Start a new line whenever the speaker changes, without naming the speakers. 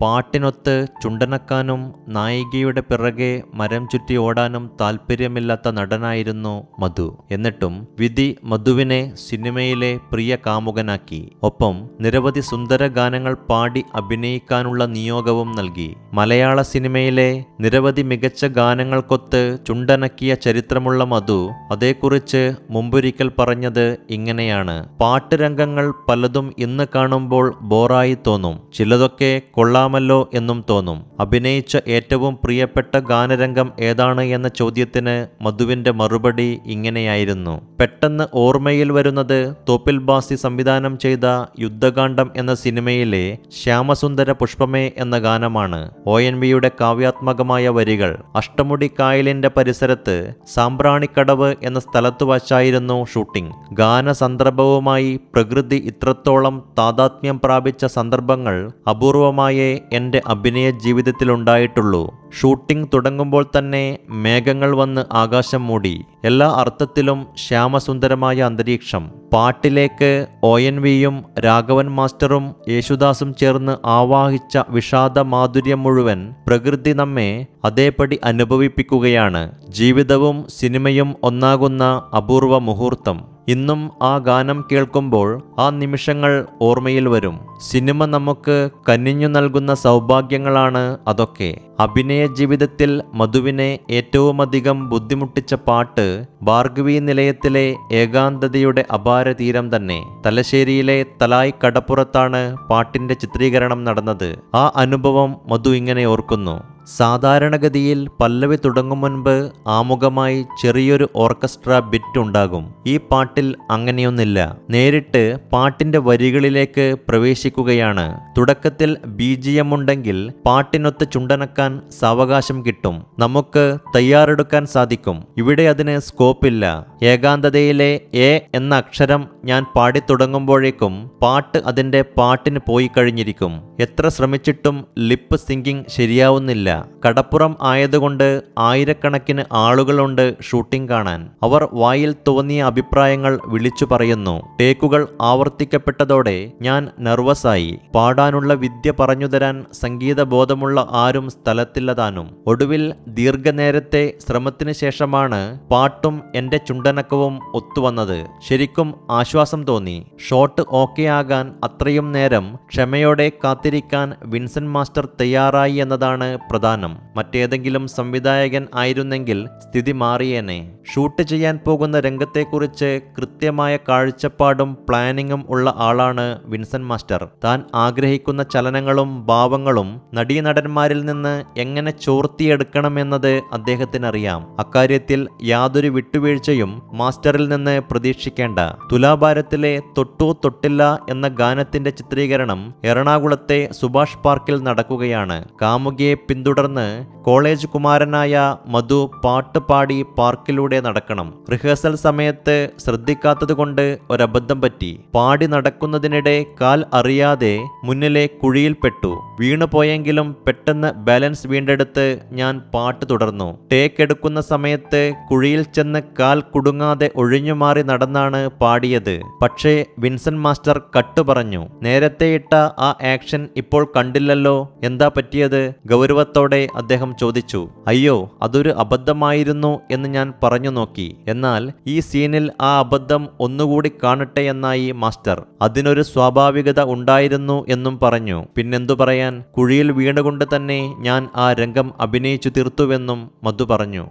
പാട്ടിനൊത്ത് ചുണ്ടനക്കാനും നായികയുടെ പിറകെ മരം ചുറ്റി ഓടാനും താല്പര്യമില്ലാത്ത നടനായിരുന്നു മധു. എന്നിട്ടും വിധി മധുവിനെ സിനിമയിലെ പ്രിയ കാമുകനാക്കി. ഒപ്പം നിരവധി സുന്ദര ഗാനങ്ങൾ പാടി അഭിനയിക്കാനുള്ള നിയോഗവും നൽകി. മലയാള സിനിമയിലെ നിരവധി മികച്ച ഗാനങ്ങൾക്കൊത്ത് ചുണ്ടനക്കിയ ചരിത്രമുള്ള മധു അതേക്കുറിച്ച് മുമ്പൊരിക്കൽ പറഞ്ഞത് ഇങ്ങനെയാണ്. പാട്ടുരംഗങ്ങൾ പലതും ഇന്ന് കാണുമ്പോൾ ബോറായി തോന്നും. ചിലതൊക്കെ കൊള്ളാമല്ലോ എന്നും തോന്നും. അഭിനയിച്ച ഏറ്റവും പ്രിയപ്പെട്ട ഗാനരംഗം ഏതാണ് എന്ന ചോദ്യത്തിന് മധുവിന്റെ മറുപടി ഇങ്ങനെയായിരുന്നു. പെട്ടെന്ന് ഓർമ്മയിൽ വരുന്നത് തോപ്പിൽ ബാസി സംവിധാനം ചെയ്ത യുദ്ധകാന്ഡം എന്ന സിനിമയിലെ ശ്യാമസുന്ദര പുഷ്പമേ എന്ന ഗാനമാണ്. ഒ എൻ വിയുടെ കാവ്യാത്മകമായ വരികൾ അഷ്ടമുടി കായലിന്റെ പരിസരത്ത് സാമ്പ്രാണിക്കടവ് എന്ന സ്ഥലത്തു വച്ചായിരുന്നു ഷൂട്ടിംഗ്. ഗാന സന്ദർഭവുമായി പ്രകൃതി ഇത്രത്തോളം താതാത്മ്യം പ്രാപിച്ച സന്ദർഭങ്ങൾ അപൂർവമായേ എന്റെ അഭിനയ ജീവിതത്തിലുണ്ടായിട്ടുള്ളൂ ഷൂട്ടിംഗ് തുടങ്ങുമ്പോൾ തന്നെ മേഘങ്ങൾ വന്ന് ആകാശം മൂടി. എല്ലാ അർത്ഥത്തിലും ശ്യാമസുന്ദരമായ അന്തരീക്ഷം. പാട്ടിലേക്ക് ഒ എൻ വിയും രാഘവൻ മാസ്റ്ററും യേശുദാസും ചേർന്ന് ആവാഹിച്ച വിഷാദ മാധുര്യം മുഴുവൻ പ്രകൃതി നമ്മെ അതേപടി അനുഭവിപ്പിക്കുകയാണ്. ജീവിതവും സിനിമയും ഒന്നാകുന്ന അപൂർവ മുഹൂർത്തം. ഇന്നും ആ ഗാനം കേൾക്കുമ്പോൾ ആ നിമിഷങ്ങൾ ഓർമ്മയിൽ വരും. സിനിമ നമുക്ക് കനിഞ്ഞു നൽകുന്ന സൗഭാഗ്യങ്ങളാണ് അതൊക്കെ. അഭിനയ ജീവിതത്തിൽ മധുവിനെ ഏറ്റവുമധികം ബുദ്ധിമുട്ടിച്ച പാട്ട് ഭാർഗവി നിലയത്തിലെ ഏകാന്തതയുടെ അപാരതീരം തന്നെ തലശ്ശേരിയിലെ തലായ് കടപ്പുറത്താണ് പാട്ടിന്റെ ചിത്രീകരണം നടന്നത്. ആ അനുഭവം മധു ഇങ്ങനെ ഓർക്കുന്നു. സാധാരണഗതിയിൽ പല്ലവി തുടങ്ങും മുൻപ് ആമുഖമായി ചെറിയൊരു ഓർക്കസ്ട്ര ബിറ്റ് ഉണ്ടാകും. ഈ പാട്ടിൽ അങ്ങനെയൊന്നില്ല. നേരിട്ട് പാട്ടിന്റെ വരികളിലേക്ക് പ്രവേശിക്കുകയാണ്. തുടക്കത്തിൽ ബി ജി എം ഉണ്ടെങ്കിൽ പാട്ടിനൊത്ത് ചുണ്ടനക്കാൻ സാവകാശം കിട്ടും. നമുക്ക് തയ്യാറെടുക്കാൻ സാധിക്കും. ഇവിടെ അതിന് സ്കോപ്പില്ല. ഏകാന്തതയിലെ എ എന്ന അക്ഷരം ഞാൻ പാടി തുടങ്ങുമ്പോഴേക്കും പാട്ട് അതിന്റെ പാട്ടിന് പോയി കഴിഞ്ഞിരിക്കും. എത്ര ശ്രമിച്ചിട്ടും ലിപ്പ് സിങ്കിങ് ശരിയാവുന്നില്ല. കടപ്പുറം ആയതുകൊണ്ട് ആയിരക്കണക്കിന് ആളുകളുണ്ട് ഷൂട്ടിംഗ് കാണാൻ. അവർ വായിൽ തോന്നിയ അഭിപ്രായങ്ങൾ വിളിച്ചു പറയുന്നു. ടേക്കുകൾ ആവർത്തിക്കപ്പെട്ടതോടെ ഞാൻ നെർവസായി. പാടാനുള്ള വിദ്യ പറഞ്ഞുതരാൻ സംഗീത ബോധമുള്ള ആരും സ്ഥലത്തില്ലതാനും. ഒടുവിൽ ദീർഘനേരത്തെ ശ്രമത്തിനു ശേഷമാണ് പാട്ടും എന്റെ ചുണ്ടനക്കവും ഒത്തുവന്നത്. ശരിക്കും ആശ്വാസം തോന്നി. ഷോട്ട് ഓക്കെ ആകാൻ അത്രയും നേരം ക്ഷമയോടെ കാത്തിരിക്കാൻ വിൻസെന്റ് മാസ്റ്റർ തയ്യാറായി എന്നതാണ് പ്രധാനം. മറ്റേതെങ്കിലും സംവിധായകൻ ആയിരുന്നെങ്കിൽ സ്ഥിതി മാറിയേനെ. ഷൂട്ട് ചെയ്യാൻ പോകുന്ന രംഗത്തെക്കുറിച്ച് കൃത്യമായ കാഴ്ചപ്പാടും പ്ലാനിങ്ങും ഉള്ള ആളാണ് വിൻസെന്റ് മാസ്റ്റർ. താൻ ആഗ്രഹിക്കുന്ന ചലനങ്ങളും ഭാവങ്ങളും നടീനടന്മാരിൽ നിന്ന് എങ്ങനെ ചോർത്തിയെടുക്കണമെന്നത് അദ്ദേഹത്തിനറിയാം. അക്കാര്യത്തിൽ യാതൊരു വിട്ടുവീഴ്ചയും മാസ്റ്ററിൽ നിന്ന് പ്രതീക്ഷിക്കേണ്ട. തുലാഭാരത്തിലെ തൊട്ടു തൊട്ടില്ല എന്ന ഗാനത്തിന്റെ ചിത്രീകരണം എറണാകുളത്തെ സുഭാഷ് പാർക്കിൽ നടക്കുകയാണ്. കാമുകിയെ പിന്തുടർന്ന് കോളേജ് കുമാരനായ മധു പാട്ട് പാടി പാർക്കിലൂടെ നടക്കണം. റിഹേഴ്സൽ സമയത്ത് ശ്രദ്ധിക്കാത്തതുകൊണ്ട് ഒരബദ്ധം പറ്റി. പാടി നടക്കുന്നതിനിടെ കാൽ അറിയാതെ മുന്നിലെ കുഴിയിൽപ്പെട്ടു വീണുപോയെങ്കിലും പെട്ടെന്ന് ബാലൻസ് വീണ്ടെടുത്ത് ഞാൻ പാട്ട് തുടർന്നു. ടേക്ക് എടുക്കുന്ന സമയത്ത് കുഴിയിൽ ചെന്ന് കാൽ കുടുങ്ങാതെ ഒഴിഞ്ഞുമാറി നടന്നാണ് പാടിയത്. പക്ഷേ വിൻസൻ മാസ്റ്റർ കട്ടു പറഞ്ഞു നേരത്തെ ഇട്ട ആ ആക്ഷൻ ഇപ്പോൾ കണ്ടില്ലല്ലോ. എന്താ പറ്റിയത്? ഗൗരവത്തോടെ അദ്ദേഹം ചോദിച്ചു അയ്യോ അതൊരു അബദ്ധമായിരുന്നു എന്ന് ഞാൻ പറഞ്ഞു നോക്കി. എന്നാൽ ഈ സീനിൽ ആ അബദ്ധം ഒന്നുകൂടി കാണട്ടെ എന്നായി മാസ്റ്റർ. അതിനൊരു സ്വാഭാവികത ഉണ്ടായിരുന്നു എന്നും പറഞ്ഞു. പിന്നെന്തു പറയാൻ? കുഴിയിൽ വീണുകൊണ്ട് തന്നെ ഞാൻ ആ രംഗം അഭിനയിച്ചു തീർത്തുവെന്നും മധു പറഞ്ഞു.